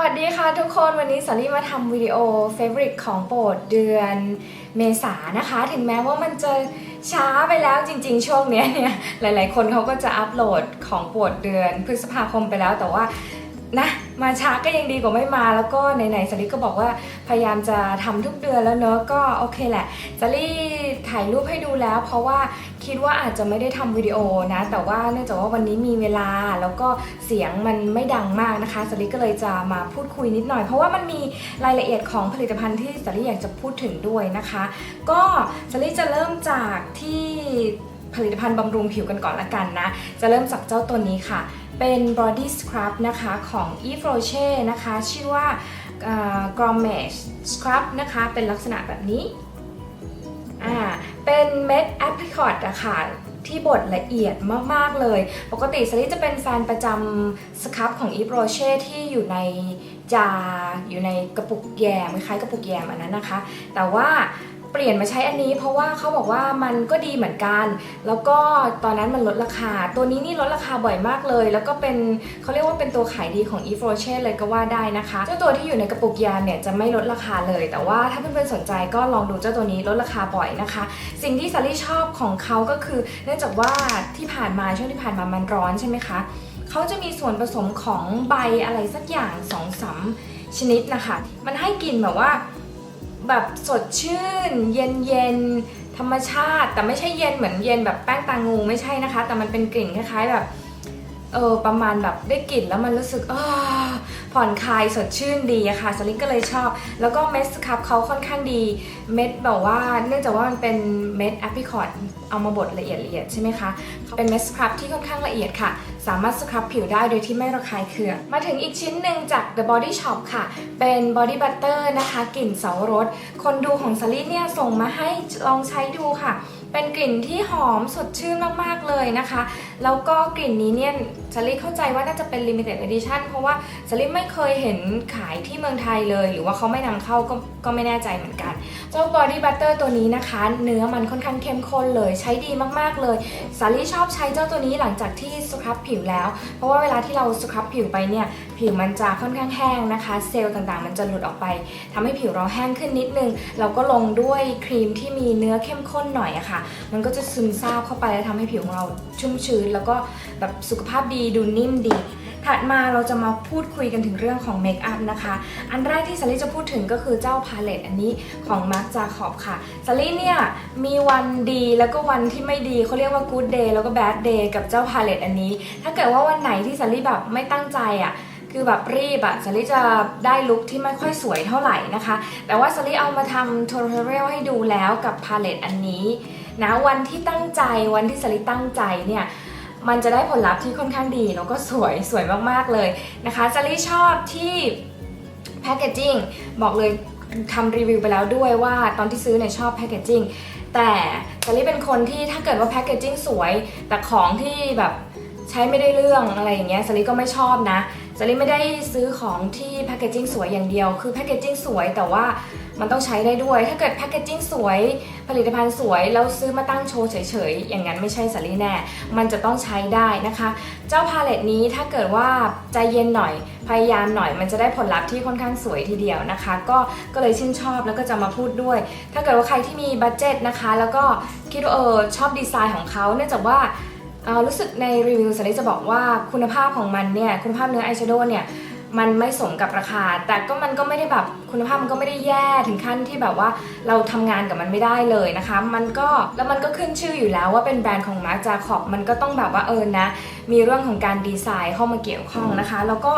วัสดีค่ะทุกคนวันนี้สาลี่มาทำวิดีโอเฟเวอริตของโปรดเดือนเมษานะคะ ถึงแม้ว่ามันจะช้าไปแล้วจริงๆ ช่วงนี้เนี่ย หลายๆ คนเขาก็จะอัปโหลดของโปรดเดือนพฤษภาคมไปแล้วแต่ว่า นะมาช้าก็ยังดีกว่าไม่มาแล้วก็ไหนๆสาลี่ก็บอกว่าพยายามจะทำทุกเดือนแล้วเนอะก็โอเคแหละสาลี่ถ่ายรูปให้ดูแล้ว เพราะว่าคิดว่าอาจจะไม่ได้ทำวิดีโอนะ แต่ว่าเนื่องจากว่าวันนี้มีเวลาแล้วก็เสียงมันไม่ดังมากนะคะสาลี่ก็เลยจะมาพูดคุยนิดหน่อย เพราะว่ามันมีรายละเอียดของผลิตภัณฑ์ที่สาลี่อยากจะพูดถึงด้วยนะคะ ก็สาลี่จะเริ่มจากที่ผลิตภัณฑ์บำรุงผิวกันก่อนละกันนะ จะเริ่มจากเจ้าตัวนี้ค่ะ เป็น body scrub นะคะของ Yves Rocher นะคะ ชื่อว่า g r o m m a g e scrub นะคะ เป็นลักษณะแบบนี้อ่าเป็นเม็ด apricot อะค่ะที่บดละเอียดมาก ๆ เลย ปกติสลิจะเป็นแฟนประจำสครับของ Yves Rocher ที่อยู่ในจาอยู่ในกระปุกแยมคล้ายกระปุกแยมอันนั้นนะคะ แต่ว่า เปลี่ยนมาใช้อันนี้ เพราะว่าเขาบอกว่ามันก็ดีเหมือนกัน แล้วก็ตอนนั้นมันลดราคา ตัวนี้นี่ลดราคาบ่อยมากเลย แล้วก็เป็นเขาเรียกว่าเป็นตัวขายดีของ e f r o c h e เลยก็ว่าได้นะคะเจ้าตัวที่อยู่ในกระปุกยาเนี่ยจะไม่ลดราคาเลย แต่ว่าถ้าเพื่อนๆสนใจก็ลองดูเจ้าตัวนี้ลดราคาบ่อยนะคะ สิ่งที่ซารี่ชอบของเขาก็คือ เนื่องจากว่าที่ผ่านมาช่วงที่ผ่านมามันร้อนใช่ไหมคะเขาจะมีส่วนผสมของใบอะไรสักอย่างสองสามชนิดนะคะ มันให้กลิ่นแบบว่า แบบสดชื่น เย็นเย็นธรรมชาติ แต่ไม่ใช่เย็นเหมือนเย็นแบบแป้งตางูไม่ใช่นะคะ แต่มันเป็นกลิ่นคล้ายๆแบบ เออประมาณแบบได้กลิ่นแล้วมันรู้สึกออผ่อนคลายสดชื่นดีอะค่ะสลิงก็เลยชอบ แล้วก็เม็ดสครับเขาค่อนข้างดี เม็ดแบบว่าเนื่องจากว่ามันเป็นเม็ดแอปริคอตเอามาบดละเอียดละเอียดใช่ไหมคะเป็นเม็ดสครับที่ค่อนข้างละเอียดค่ะ สามารถสครับผิวได้โดยที่ไม่ระคายเคืองมาถึงอีกชิ้นหนึ่งจาก The Body Shop ค่ะ เป็น Body Butter นะคะกลิ่นเสารสคนดูของสลิดเนี่ยส่งมาให้ลองใช้ดูค่ะ เป็นกลิ่นที่หอมสดชื่นมากๆเลยนะคะ แล้วก็กลิ่นนี้เนี่ยสลิเข้าใจว่าน่าจะเป็น Limited Edition เพราะว่าสลิไม่เคยเห็นขายที่เมืองไทยเลย หรือว่าเขาไม่นำเข้าก็ก็ไม่แน่ใจเหมือนกัน เจ้า Body Butter ตัวนี้นะคะ เนื้อมันค่อนข้างเข้มข้นเลยใช้ดีมากๆเลยสาลี่ชอบใช้เจ้าตัวนี้หลังจากที่สครับผิวแล้ว เพราะว่าเวลาที่เราสครับผิวไปเนี่ยผิวมันจะค่อนข้างแห้งนะคะ เซลล์ต่างๆ มันจะหลุดออกไปทำให้ผิวเราแห้งขึ้นนิดนึง เราก็ลงด้วยครีมที่มีเนื้อเข้มข้นหน่อยอะค่ะมันก็จะซึมซาบเข้าไปแล้วทำให้ผิวของเราชุ่มชื้น แล้วก็แบบสุขภาพดีดูนิ่มดี ถัดมาเราจะมาพูดคุยกันถึงเรื่องของเมคอัพนะคะ อันแรกที่สาลี่จะพูดถึงก็คือเจ้าพาเลตอันนี้ของมาร์ j จา c อบค่ะสาลี่เนี่ยมีวันดีแล้วก็วันที่ไม่ดีเขาเรียกว่า good day แล้วก็ bad day กับเจ้าพาเลตอันนี้ ถ้าเกิดว่าวันไหนที่สาลี่แบบไม่ตั้งใจอะ่ะคือแบบรีบอะสาลี่จะได้ลุคที่ไม่ค่อยสวยเท่าไหร่นะคะ แต่ว่าสาลี่เอามาทำทูทอเรียลให้ดูแล้วกับพาเลตอันนี้ นะวันที่ตั้งใจวันที่สลี่ตั้งใจเนี่ยมันจะได้ผลลัพธ์ที่ค่อนข้างดีแล้วก็สวยสวยมากๆเลยนะคะซารี่ชอบที่แพคเกจจิ้งบอกเลยทำรีวิวไปแล้วด้วยว่าตอนที่ซื้อเนี่ยชอบแพคเกจจิ้งแต่ซารี่เป็นคนที่ถ้าเกิดว่าแพคเกจจิ้งสวย แต่ของที่แบบใช้ไม่ได้เรื่องอะไรอย่างเงี้ยซารี่ก็ไม่ชอบนะ ซารี่ไม่ได้ซื้อของที่แพคเกจจิ้งสวยอย่างเดียว คือแพคเกจจิ้งสวยแต่ว่ามันต้องใช้ได้ด้วย ถ้าเกิดแพคเกจจิ้งสวย ผลิตภัณฑ์สวย แล้วซื้อมาตั้งโชว์เฉยๆ อย่างนั้นไม่ใช่สาลี่แน่ มันจะต้องใช้ได้นะคะ เจ้าพาเลตนี้ถ้าเกิดว่าใจเย็นหน่อย พยายามหน่อย มันจะได้ผลลัพธ์ที่ค่อนข้างสวยทีเดียวนะคะ ก็ก็เลยชื่นชอบแล้วก็จะมาพูดด้วย ถ้าเกิดว่าใครที่มีบัตเจ็ตนะคะ แล้วก็คิดว่าเออชอบดีไซน์ของเขาเนื่องจากว่า รู้สึกในรีวิวสาลี่จะบอกว่าคุณภาพของมันเนี่ยคุณภาพเนื้ออายแชโดว์เนี่ย มันไม่สมกับราคา แต่ก็มันก็ไม่ได้แบบคุณภาพมันก็ไม่ได้แย่ถึงขั้นที่แบบว่าเราทำงานกับมันไม่ได้เลยนะคะ มันก็แล้วมันก็ขึ้นชื่ออยู่แล้วว่าเป็นแบรนด์ของมาร์จา c อบมันก็ต้องแบบว่าเออนะ มีเรื่องของการดีไซน์เข้ามาเกี่ยวข้องนะคะ แล้วก็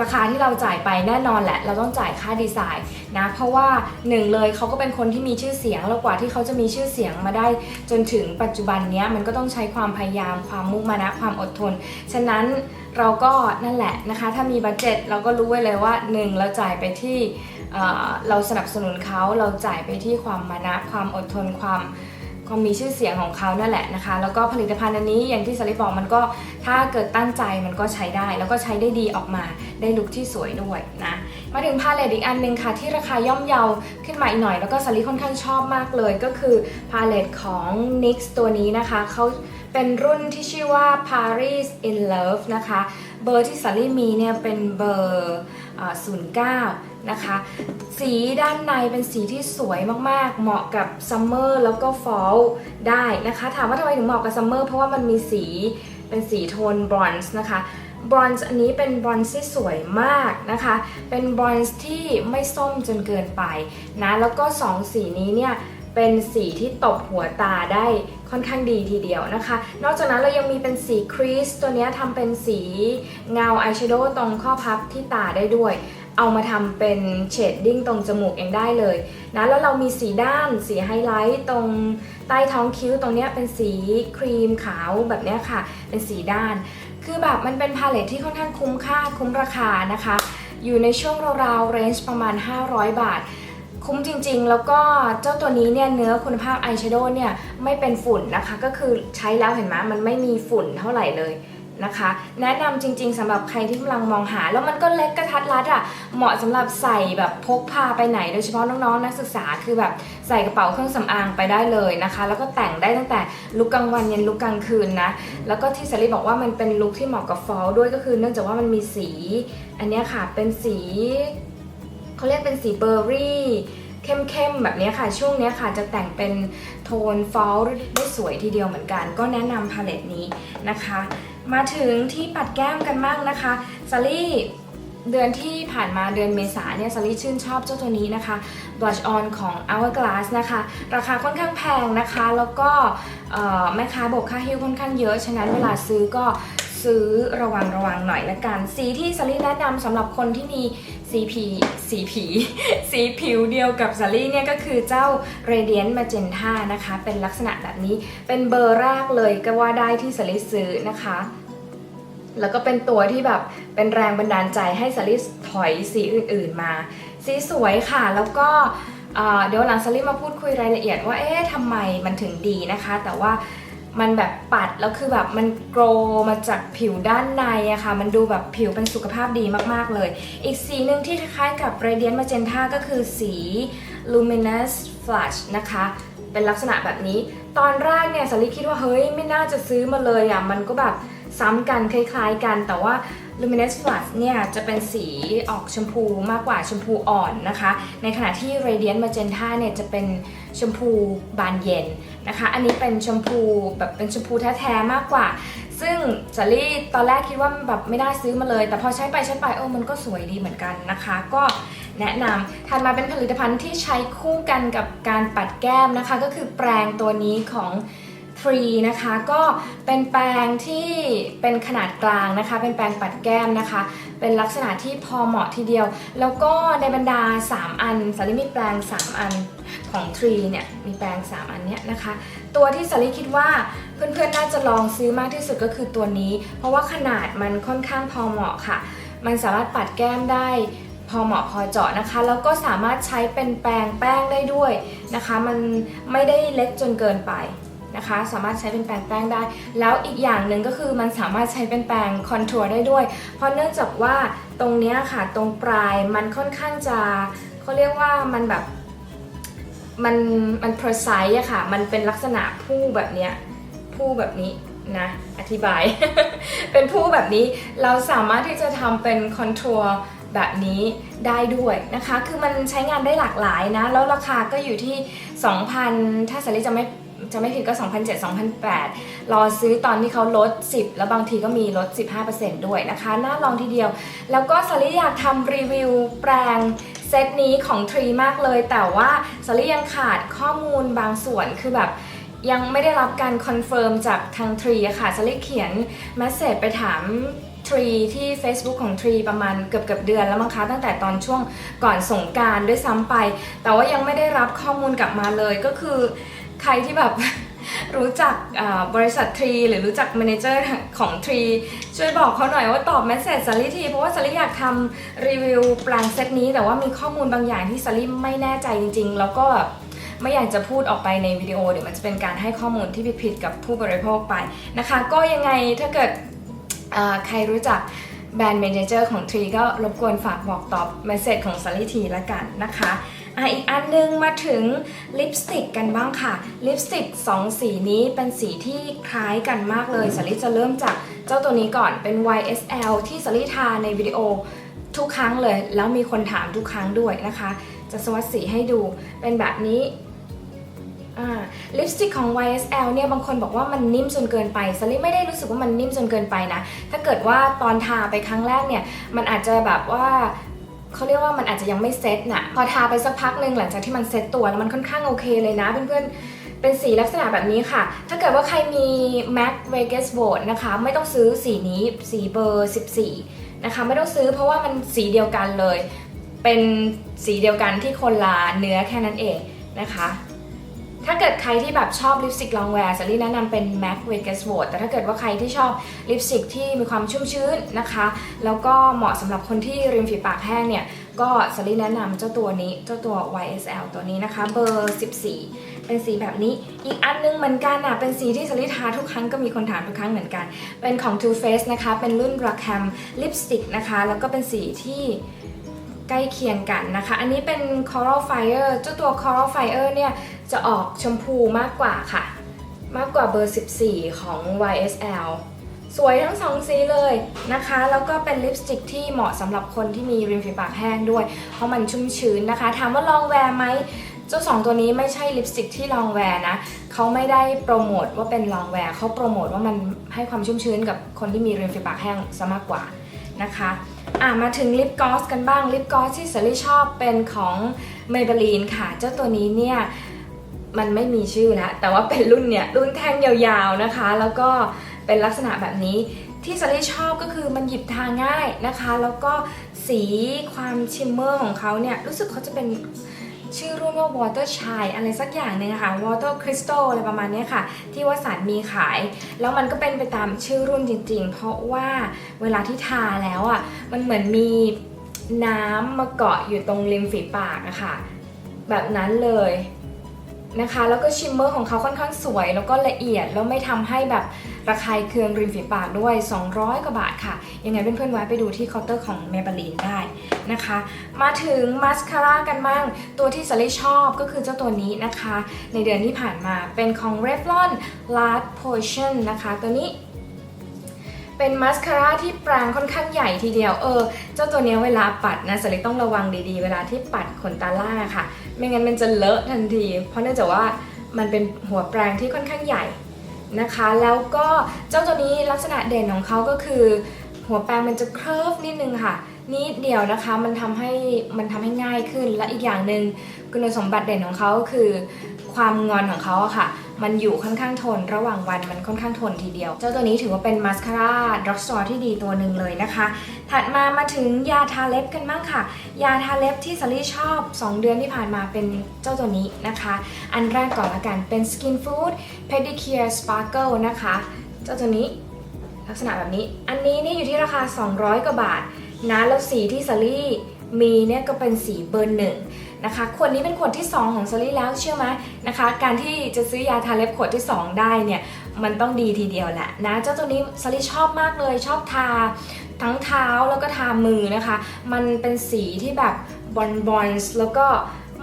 ราคาที่เราจ่ายไปแน่นอนแหละ เราต้องจ่ายค่าดีไซน์นะ เพราะว่าหนึ่งเลยเขาก็เป็นคนที่มีชื่อเสียงแล้วกว่าที่เขาจะมีชื่อเสียงมาได้ จนถึงปัจจุบันนี้มันก็ต้องใช้ความพยายามความมุ่งมานะความอดทน ฉะนั้น เราก็นั่นแหละนะคะ ถ้ามีบัตเจ็ตเราก็รู้ไว้เลยว่าหนึ่งเราจ่ายไปที่เเราสนับสนุนเขาเราจ่ายไปที่ความมานะความอดทนความความมีชื่อเสียงของเขานั่นแหละนะคะ แล้วก็ผลิตภัณฑ์อันนี้อย่างที่สลิปบอกมันก็ถ้าเกิดตั้งใจมันก็ใช้ได้ แล้วก็ใช้ได้ดีออกมาได้ลุคที่สวยด้วยนะมาถึงพาเลตอีกอันหนึงค่ะ ที่ราคาย่อมเยาขึ้นมาอีกหน่อย แล้วก็สลิปค่อนข้างชอบมากเลย ก็คือพาเลตของ NYX ตัวนี้นะคะเขา เป็นรุ่นที่ชื่อว่า Paris in Love นะคะ เบอร์ที่สาลี่มีเนี่ยเป็นเบอร์09 นะคะ สีด้านในเป็นสีที่สวยมากๆ เหมาะกับซัมเมอร์แล้วก็ฟอลได้นะคะ ถามว่าทำไมถึงเหมาะกับซัมเมอร์เพราะว่ามันมีสีเป็นสีโทนบรอนซ์นะคะบรอนซ์อันนี้เป็นบรอนซ์ที่สวยมากนะคะ เป็นบรอนซ์ที่ไม่ส้มจนเกินไปนะ แล้วก็สองสีนี้เนี่ย เป็นสีที่ตบหัวตาได้ ค่อนข้างดีทีเดียวนะคะ นอกจากนั้นเรายังมีเป็นสีครีสตัวนี้ทำเป็นสีเงาอายแชโดว์ตรงข้อพับที่ตาได้ด้วย เอามาทำเป็นเชดดิ้งตรงจมูกเองได้เลยนะแล้วเรามีสีด้านสีไฮไลท์ตรงใต้ท้องคิ้วตรงนี้เป็นสีครีมขาวแบบนี้ค่ะ เป็นสีด้าน คือแบบมันเป็นพาเลทที่ค่อนข้างคุ้มค่าคุ้มราคานะคะ อยู่ในช่วงราวๆเรนจ์ประมาณ 500 บาท คุ้มจริงๆ แล้วก็เจ้าตัวนี้เนี่ยเนื้อคุณภาพอายแชโดว์เนี่ยไม่เป็นฝุ่นนะคะ ก็คือใช้แล้วเห็นไหมมันไม่มีฝุ่นเท่าไหร่เลยนะคะ แนะนำจริงๆสำหรับใครที่กำลังมองหา แล้วมันก็เล็กกระทัดรัดอะ่ะเหมาะสำหรับใส่แบบพกพาไปไหน โดยเฉพาะน้องๆนักศึกษาคือแบบใส่กระเป๋าเครื่องสำอางไปได้เลยนะคะ แล้วก็แต่งได้ตั้งแต่ลุกกลางวันยันลุกกลางคืนนะแล้วก็ที่สลิบอกว่ามันเป็นลุคที่เหมาะกับฟอลด้วยก็คือ เนื่องจากว่ามันมีสี อันนี้ค่ะเป็นสี เขาเรียกเป็นสีเบอร์รี่เข้มๆแบบนี้ค่ะ ช่วงนี้ค่ะจะแต่งเป็นโทนฟอลได้สวยทีเดียวเหมือนกัน ก็แนะนำพาเลตนี้นะคะ มาถึงที่ปัดแก้มกันบ้างนะคะซารี่เดือนที่ผ่านมาเดือนเมษาเนี่ยซารี่ชื่นชอบเจ้าตัวนี้นะคะ blush on ของ Hourglass นะคะ ราคาค่อนข้างแพงนะคะ แล้วก็แม่ค้าบอกค่าฮิ้วค่อนข้างเยอะ ฉะนั้นเวลาซื้อก็ ซื้อระวังระวังหน่อยละกัน สีที่ซารี่แนะนำสำหรับคนที่มีสีผีสีผี สีผิวเดียวกับซารี่เนี่ยก็คือเจ้า Radiant Magenta นะคะ เป็นลักษณะแบบนี้เป็นเบอร์แรกเลยก็ว่าได้ที่ซารี่ซื้อนะคะแล้วก็เป็นตัวที่แบบเป็นแรงบันดาลใจให้ซารีถอยสีอื่น ๆ มา สีสวยค่ะ แล้วก็เดี๋ยวหลังซารีมาพูดคุยรายละเอียดว่าเอ๊ะทำไมมันถึงดีนะคะ แต่ว่า มันแบบปัดแล้วคือแบบมันโกรมาจากผิวด้านในอะค่ะ มันดูแบบผิวเป็นสุขภาพดีมากๆเลย อีกสีหนึ่งที่คล้ายกับ Radiant Magenta ก็คือสี Luminous Flash นะคะ เป็นลักษณะแบบนี้ ตอนแรกเนี่ยสลิคิดว่าเฮ้ยไม่น่าจะซื้อมาเลยอะมันก็แบบซ้ำกันคล้ายๆกัน แต่ว่า Luminous Flash เนี่ยจะเป็นสีออกชมพูมากกว่าชมพูอ่อนนะคะ ในขณะที่ Radiant Magenta เนี่ยจะเป็นชมพูบานเย็น นะคะ อันนี้เป็นชมพูแบบเป็นชมพูแท้ๆมากกว่า ซึ่งสาลี่ตอนแรกคิดว่าแบบไม่น่าซื้อมาเลย แต่พอใช้ไปใช้ไปเออมันก็สวยดีเหมือนกันนะคะ ก็แนะนำถัดมาเป็นผลิตภัณฑ์ที่ใช้คู่กันกับการปัดแก้มนะคะ ก็คือแปรงตัวนี้ของทรีนะคะก็เป็นแปรงที่เป็นขนาดกลางนะคะ เป็นแปรงปัดแก้มนะคะ เป็นลักษณะที่พอเหมาะทีเดียว แล้วก็ในบรรดา 3 อันสาลิมีแปรง3 อันของทรีเนี่ยมีแปรง3 อันเนี้ยนะคะ ตัวที่สาลิคิดว่าเพื่อนๆน่าจะลองซื้อมากที่สุดก็คือตัวนี้ เพราะว่าขนาดมันค่อนข้างพอเหมาะค่ะ มันสามารถปัดแก้มได้พอเหมาะพอเจาะนะคะ แล้วก็สามารถใช้เป็นแปรงแป้งได้ด้วยนะคะ มันไม่ได้เล็กจนเกินไป นะคะ สามารถใช้เป็นแปรงแป้งได้ แล้วอีกอย่างหนึ่งก็คือมันสามารถใช้เป็นแปรงคอนทัวร์ได้ด้วย เพราะเนื่องจากว่าตรงเนี้ยค่ะตรงปลายมันค่อนข้างจะเขาเรียกว่ามันแบบมันมัน precise อะค่ะ มันเป็นลักษณะผู้แบบเนี้ยผู้แบบนี้นะ อธิบาย เป็นผู้แบบนี้เราสามารถที่จะทำเป็นคอนทัวร์แบบนี้ได้ด้วยนะคะ คือมันใช้งานได้หลากหลายนะ แล้วราคาก็อยู่ที่ 2,000 ถ้าสาริจะไม่ จะไม่ผิดก็2,700 2,800รอซื้อตอนที่เขาลด 10 แล้วบางทีก็มีลด 15%ด้วยนะคะ น่าลองทีเดียว แล้วก็สาริอยากทำรีวิวแปลงเซตนี้ของทรีมากเลย แต่ว่าสาริยังขาดข้อมูลบางส่วนคือแบบยังไม่ได้รับการคอนเฟิร์มจากทางทรีอะค่ะสลิเขียนมสเซจไปถามทรีที่ Facebook ของทรีประมาณเกือบเกือบเดือนแล้วมั้งคะตั้งแต่ตอนช่วงก่อนสงการด้วยซ้ำไป แต่ว่ายังไม่ได้รับข้อมูลกลับมาเลยก็คือ ใครที่แบบ รู้จักบริษัททรีหรือรู้จักแมเนเจอร์ของทรีช่วยบอกเขาหน่อยว่าตอบแมสเซจสลิทีเพราะว่าสลิอยากทำรีวิวแปลงเซตนี้ แต่ว่ามีข้อมูลบางอย่างที่สลิไม่แน่ใจจริง ๆ แล้วก็แบบไม่อยากจะพูดออกไปในวิดีโอเดี๋ยวมันจะเป็นการให้ข้อมูลที่ผิดๆกับผู้บริโภคไปนะคะ ก็ยังไงถ้าเกิดใครรู้จักแบรนด์ a ม a เจอร์ของทรีก็รบกวนฝากบอกตอบเมสเซจของสลิทีละกันนะคะ อะอีกอันนึงมาถึงลิปสติกกันบ้างค่ะ ลิปสติกสองสีนี้เป็นสีที่คล้ายกันมากเลยสลิจะเริ่มจากเจ้าตัวนี้ก่อนเป็น YSL ที่สลิทาในวิดีโอทุกครั้งเลย แล้วมีคนถามทุกครั้งด้วยนะคะ จะสวัสดสีให้ดูเป็นแบบนี้ลิปสติกของ YSL เนี่ยบางคนบอกว่ามันนิ่มจนเกินไปสลิไม่ได้รู้สึกว่ามันนิ่มจนเกินไปนะ ถ้าเกิดว่าตอนทาไปครั้งแรกเนี่ย มันอาจจะแบบว่า เขาเรียกว่ามันอาจจะยังไม่เซ็ตน่ะ พอทาไปสักพักหนึ่งหลังจากที่มันเซ็ตตัวแล้วมันค่อนข้างโอเคเลยนะเพื่อนๆ เป็นสีลักษณะแบบนี้ค่ะ ถ้าเกิดว่าใครมี MAC Vegas Vote นะคะ ไม่ต้องซื้อสีนี้สีเบอร์ 14 นะคะ ไม่ต้องซื้อเพราะว่ามันสีเดียวกันเลย เป็นสีเดียวกันที่คนละเนื้อแค่นั้นเองนะคะ ถ้าเกิดใครที่แบบชอบลิปสติกลองแวร์สลีแนะนำเป็น MAC Vegas Vote แต่ถ้าเกิดว่าใครที่ชอบลิปสติกที่มีความชุ่มชื้นนะคะ แล้วก็เหมาะสำหรับคนที่ริมฝีปากแห้งเนี่ย ก็สลีแนะนำเจ้าตัวนี้เจ้าตัว YSL ตัวนี้นะคะ เบอร์ 14เป็นสีแบบนี้ อีกอันนึงเหมือนกันอะ เป็นสีที่สลิทาทุกครั้งก็มีคนถามทุกครั้งเหมือนกัน เป็นของ Too Faced นะคะ เป็นรุ่น Rackham Lipstick นะคะ แล้วก็เป็นสีที่ ใกล้เคียงกันนะคะ อันนี้เป็น Coral Fire เจ้าตัว Coral Fire เนี่ยจะออกชมพูมากกว่าค่ะ มากกว่าเบอร์ 14 ของ YSL สวยทั้งสองสีเลยนะคะ แล้วก็เป็นลิปสติกที่เหมาะสำหรับคนที่มีริมฝีปากแห้งด้วย เพราะมันชุ่มชื้นนะคะ ถามว่าลองแวร์ไหมเจ้าสองตัวนี้ไม่ใช่ลิปสติกที่ลองแวร์นะเขาไม่ได้โปรโมทว่าเป็นลองแวร์เขาโปรโมทว่ามันให้ความชุ่มชื้นกับคนที่มีริมฝีปากแห้งซะมากกว่านะคะ อะมาถึงลิปกลอสกันบ้างลิปกลอสที่เซรี่ชอบเป็นของ Maybelline ค่ะ เจ้าตัวนี้เนี่ยมันไม่มีชื่อแล้วแต่ว่าเป็นรุ่นเนี่ยรุ่นแท่งยาวๆนะคะ แล้วก็เป็นลักษณะแบบนี้ที่สลี่ชอบก็คือมันหยิบทาง่ายนะคะ แล้วก็สีความชิมเมอร์ของเขาเนี่ยรู้สึกเขาจะเป็น ชื่อรุ่นว่า Water Shine อะไรสักอย่างหนึงค่ะ Water Crystal อะไรประมาณนี้ค่ะ ที่วสันมีขาย แล้วมันก็เป็นไปตามชื่อรุ่นจริง ๆ เพราะว่าเวลาที่ทาแล้วอะมันเหมือนมีน้ำมาเกาะอยู่ตรงริมฝีปากอะค่ะ แบบนั้นเลย นะคะ แล้วก็ชิมเมอร์ของเขาค่อนข้างสวย แล้วก็ละเอียดแล้วไม่ทำให้แบบระคายเคืองริมฝีปากด้วย 200 กว่าบาทค่ะ ยังไงเพื่อนๆแวะไปดูที่เคาน์เตอร์ของเมเบลีนได้นะคะ มาถึงมาสคาร่ากันบ้าง ตัวที่สลิชอบก็คือเจ้าตัวนี้นะคะ ในเดือนที่ผ่านมาเป็นของ Revlon Last Potion นะคะ ตัวนี้ เป็นมาสคาร่าที่แปรงค่อนข้างใหญ่ทีเดียวเออ เจ้าตัวนี้เวลาปัดนะสลิต้องระวังดีๆ เวลาที่ปัดขนตาล่าค่ะ ไม่งั้นมันจะเลอะทันที เพราะเนื่องจากว่ามันเป็นหัวแปรงที่ค่อนข้างใหญ่นะคะ แล้วก็เจ้าตัวนี้ลักษณะเด่นของเขาก็คือ หัวแปรงมันจะเคิร์ฟนิดนึงค่ะนิดเดียวนะคะมันทำให้มันทำให้ง่ายขึ้นและอีกอย่างหนึ่งคุณสมบัติเด่นของเขาคือความงอนของเขาค่ะ มันอยู่ค่อนข้างทน ระหว่างวันมันค่อนข้างทนทีเดียว เจ้าตัวนี้ถือว่าเป็นมาสคาร่าดรอกสตอร์ที่ดีตัวหนึ่งเลยนะคะ ถัดมามาถึงยาทาเล็บกันบ้างค่ะ ยาทาเล็บที่สลี่ชอบ 2 เดือนที่ผ่านมาเป็นเจ้าตัวนี้นะคะ อันแรกก่อนละกันเป็น Skin Food Pedicure Sparkle นะคะ เจ้าตัวนี้ลักษณะแบบนี้ อันนี้นี่อยู่ที่ราคา 200 กว่าบาทนะแล้วสีที่สลี่มีเนี่ยก็เป็นสีเบอร์หนึ่ง นะคะขวดนี้เป็นขวดที่ 2 ของสลี่แล้วเชื่อไหมนะคะ การที่จะซื้อยาทาเล็บขวดที่ 2 ได้เนี่ยมันต้องดีทีเดียวแหละนะเจ้าตัวนี้สลี่ชอบมากเลยชอบทาทั้งเท้าแล้วก็ทามือนะคะ มันเป็นสีที่แบบบอลบอลส์แล้วก็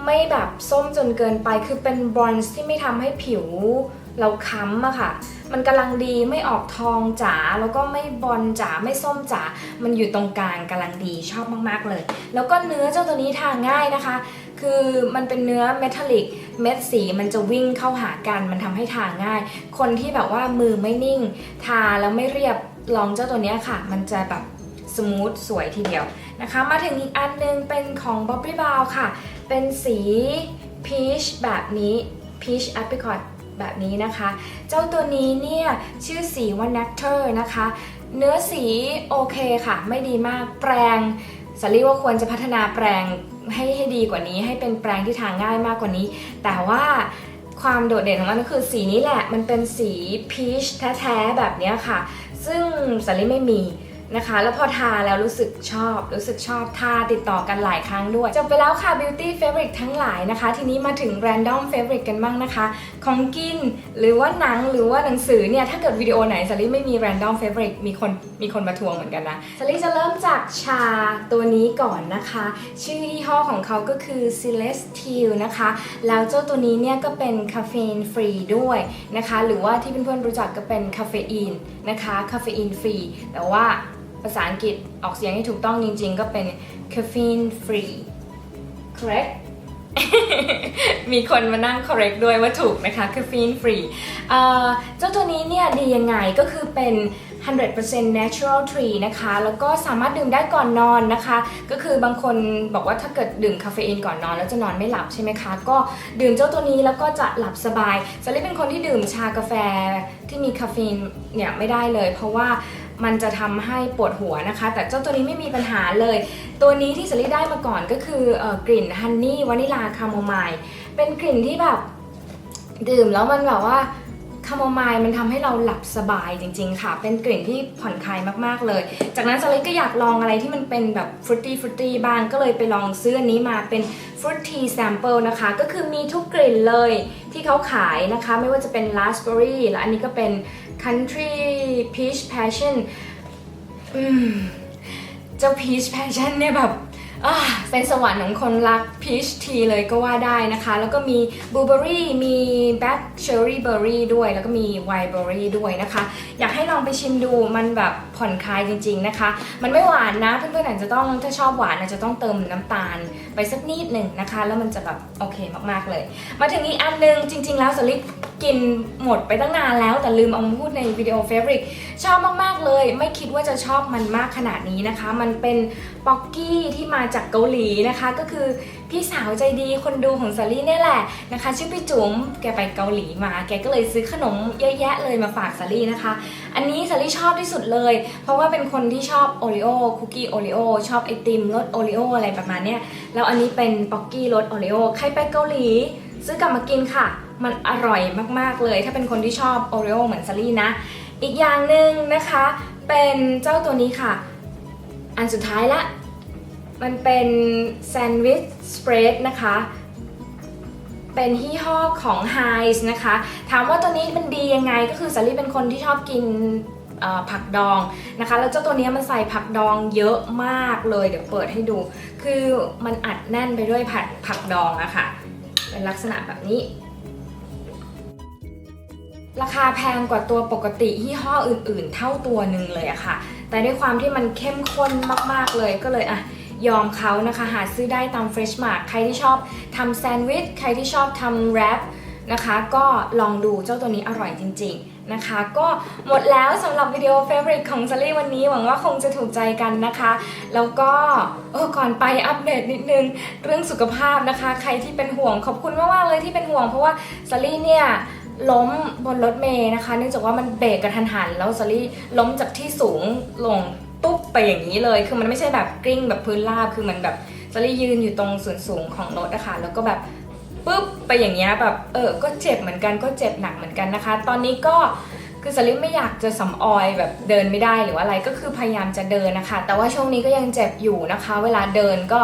ไม่แบบส้มจนเกินไปคือเป็นบอลส์ที่ไม่ทำให้ผิวเราค้ำอะค่ะ มันกำลังดีไม่ออกทองจ๋าแล้วก็ไม่บอลจ๋าไม่ส้มจ๋ามันอยู่ตรงกลางกำลังดีชอบมากๆเลย แล้วก็เนื้อเจ้าตัวนี้ทาง่ายนะคะ คือมันเป็นเนื้อเมทัลลิกเม็ดสีมันจะวิ่งเข้าหากันมันทำให้ทาง่าย คนที่แบบว่ามือไม่นิ่ง ทาแล้วไม่เรียบลองเจ้าตัวนี้ค่ะ มันจะแบบสมูทสวยทีเดียวนะคะ มาถึงอีกอันนึงเป็นของ b o b b y b o w ค่ะ เป็นสีพีชแบบนี้ peach apricot แบบนี้นะคะ เจ้าตัวนี้เนี่ยชื่อสีว่า nectar นะคะ เนื้อสีโอเคค่ะ ไม่ดีมากแปรงสลีว่าควรจะพัฒนาแปรง ให้ให้ดีกว่านี้ ให้เป็นแปรงที่ทาง่ายมากกว่านี้ แต่ว่าความโดดเด่นของมันก็คือสีนี้แหละ มันเป็นสีพีชแท้ๆแบบนี้ค่ะ ซึ่งสลีไม่มี นะคะ แล้วพอทาแล้วรู้สึกชอบ รู้สึกชอบทาติดต่อกันหลายครั้งด้วย จบไปแล้วค่ะ beauty favorite ทั้งหลายนะคะ ทีนี้มาถึง random favorite กันบ้างนะคะ ของกิน หรือว่าหนังหรือว่าหนังสือเนี่ย ถ้าเกิดวิดีโอไหนสลี่ไม่มี random favorite มีคนมีคนมาทวงเหมือนกันนะสลี่จะเริ่มจากชาตัวนี้ก่อนนะคะ ชื่อยี่ห้อของเขาก็คือ Celestial นะคะ แล้วเจ้าตัวนี้เนี่ยก็เป็นคาเฟอีนฟรีด้วยนะคะ หรือว่าที่เพื่อนๆรู้จักก็เป็นคาเฟอีนนะคะ คาเฟอีนฟรีแต่ว่า ภาษาอังกฤษออกเสียงให้ถูกต้องจริงๆ ก็เป็น caffeine free correct มีคนมานั่ง correct ด้วยว่าถูกนะคะ caffeine free เจ้าตัวนี้เนี่ยดียังไงก็คือเป็น 100% natural tree นะคะ แล้วก็สามารถดื่มได้ก่อนนอนนะคะ ก็คือบางคนบอกว่าถ้าเกิดดื่มคาเฟอีนก่อนนอนแล้วจะนอนไม่หลับใช่ไหมคะ ก็ดื่มเจ้าตัวนี้แล้วก็จะหลับสบายสลิเป็นคนที่ดื่มชากาแฟที่มีคาเฟอีนเนี่ยไม่ได้เลย เพราะว่า มันจะทำให้ปวดหัวนะคะ แต่เจ้าตัวนี้ไม่มีปัญหาเลย ตัวนี้ที่สลิได้มาก่อนก็คือออกลิ่นฮันนี่วานิลาคาโมไมล์เป็นกลิ่นที่แบบดื่มแล้วมันแบบว่าคาโมไมล์มันทำให้เราหลับสบายจริง ๆ ค่ะ เป็นกลิ่นที่ผ่อนคลายมากๆเลย จากนั้นสลิดก็อยากลองอะไรที่มันเป็นแบบฟรุตตี้ฟรุตตี้บ้างก็เลยไปลองซื้ออันนี้มาเป็นฟรุตตี้แซมเปิลนะคะ ก็คือมีทุกกลิ่นเลยที่เขาขายนะคะ ไม่ว่าจะเป็นราสเบอร์รี่และอันนี้ก็เป็น country peach passion อืมเจ้า peach passion เนี่ยแบบ เป็นสวรรค์ของคนรัก peach tea เลยก็ว่าได้นะคะ แล้วก็มี blueberry มี black cherry berry ด้วย แล้วก็มี white berry ด้วยนะคะ อยากให้ลองไปชิมดูมันแบบผ่อนคลายจริง ๆนะคะ มันไม่หวานนะเพื่อนๆอาจจะต้องถ้าชอบหวานอาจจะต้องเติมน้ำตาลไปสักนิดหนึ่งนะคะ แล้วมันจะแบบโอเคมากๆเลย มาถึงอีกอันหนึงจริง ๆ แล้วสลิปกินหมดไปตั้งนานแล้วแต่ลืมเอามาพูดในวิดีโอเฟเวอริกชอบมากๆเลย ไม่คิดว่าจะชอบมันมากขนาดนี้นะคะ มันเป็นป๊อกกี้ที่มาจากเกาหลีนะคะ ก็คือพี่สาวใจดีคนดูของสาลี่เนี่ยแหละนะคะ ชื่อพี่จุ๋มแกไปเกาหลีมา แกก็เลยซื้อขนมเยอะแยะเลยมาฝากสาลี่นะคะ อันนี้สาลี่ชอบที่สุดเลย เพราะว่าเป็นคนที่ชอบโอริโอคุกกี้โอริโอชอบไอติมรสโอริโออะไรประมาณเนี้ยแล้วอันนี้เป็นป๊อกกี้รสโอริโอใครไปเกาหลี ซื้อกลับมากินค่ะ มันอร่อยมากๆเลย ถ้าเป็นคนที่ชอบโอริโอเหมือนซารี่นะอีกอย่างหนึ่งนะคะ เป็นเจ้าตัวนี้ค่ะ อันสุดท้ายละ มันเป็นแซนด์วิชสเปรดนะคะ เป็นยี่ห้อของ h i ์นะคะ ถามว่าตัวนี้มันดียังไงก็คือสาลี่เป็นคนที่ชอบกินผักดองนะคะ แล้วเจ้าตัวนี้มันใส่ผักดองเยอะมากเลย เดี๋ยวเปิดให้ดู คือมันอัดแน่นไปด้วยผักผักดองอะค่ะ เป็นลักษณะแบบนี้ ราคาแพงกว่าตัวปกติยี่ห้ออื่นๆ เท่าตัวหนึ่งเลยอะค่ะ แต่ด้วยความที่มันเข้มข้นมากๆเลยก็เลยอะ ยอมเขานะคะหาซื้อได้ตาม Fresh Mart ใครที่ชอบทำแซนด์วิชใครที่ชอบทำแรปนะคะก็ลองดูเจ้าตัวนี้อร่อยจริง ๆนะคะ ก็หมดแล้วสำหรับวิดีโอ favorite ของซารี่วันนี้หวังว่าคงจะถูกใจกันนะคะ แล้วก็เออก่อนไปอัปเดตนิดนึงเรื่องสุขภาพนะคะ ใครที่เป็นห่วงขอบคุณมากๆเลยที่เป็นห่วงเพราะว่าซารี่เนี่ยล้มบนรถเมย์นะคะ เนื่องจากว่ามันเบรกกระทันหัน แล้วซารี่ล้มจากที่สูงลง ตุ๊บไปอย่างนี้เลย คือมันไม่ใช่แบบกลิ้งแบบพื้นราบ คือมันแบบซารี่ยืนอยู่ตรงส่วนสูงของรถนะคะแล้วก็แบบปุ๊บไปอย่างเงี้ยแบบเออ ก็เจ็บเหมือนกันก็เจ็บหนักเหมือนกันนะคะ ตอนนี้ก็คือสลิปไม่อยากจะสำออยแบบเดินไม่ได้หรือว่าอะไรก็คือพยายามจะเดินนะคะ แต่ว่าช่วงนี้ก็ยังเจ็บอยู่นะคะ เวลาเดินก็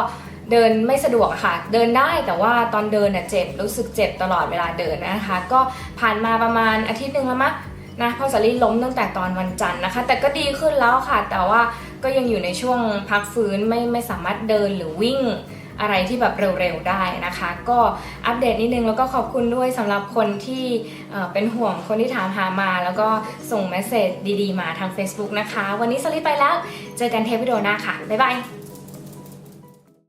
เดินไม่สะดวกค่ะ เดินได้แต่ว่าตอนเดินเน่ะเจ็บรู้สึกเจ็บตลอดเวลาเดินนะคะ ก็ผ่านมาประมาณอาทิตย์หนึ่งแล้วมั้ง นะพราะสาลีล้มตั้งแต่ตอนวันจันทร์นะคะ แต่ก็ดีขึ้นแล้วค่ะ แต่ว่าก็ยังอยู่ในช่วงพักฟื้นไม่ไม่สามารถเดินหรือวิ่งอะไรที่แบบเร็วๆได้นะคะ ก็อัปเดตนิดนึงแล้วก็ขอบคุณด้วยสำหรับคนที่เเป็นห่วงคนที่ถามหามา แล้วก็ส่งเมสเซจดีๆ มาทาง Facebook นะคะ วันนี้สลิปไปแล้ว เจอกันเทปวิดีโอหน้าค่ะ บ๊ายบาย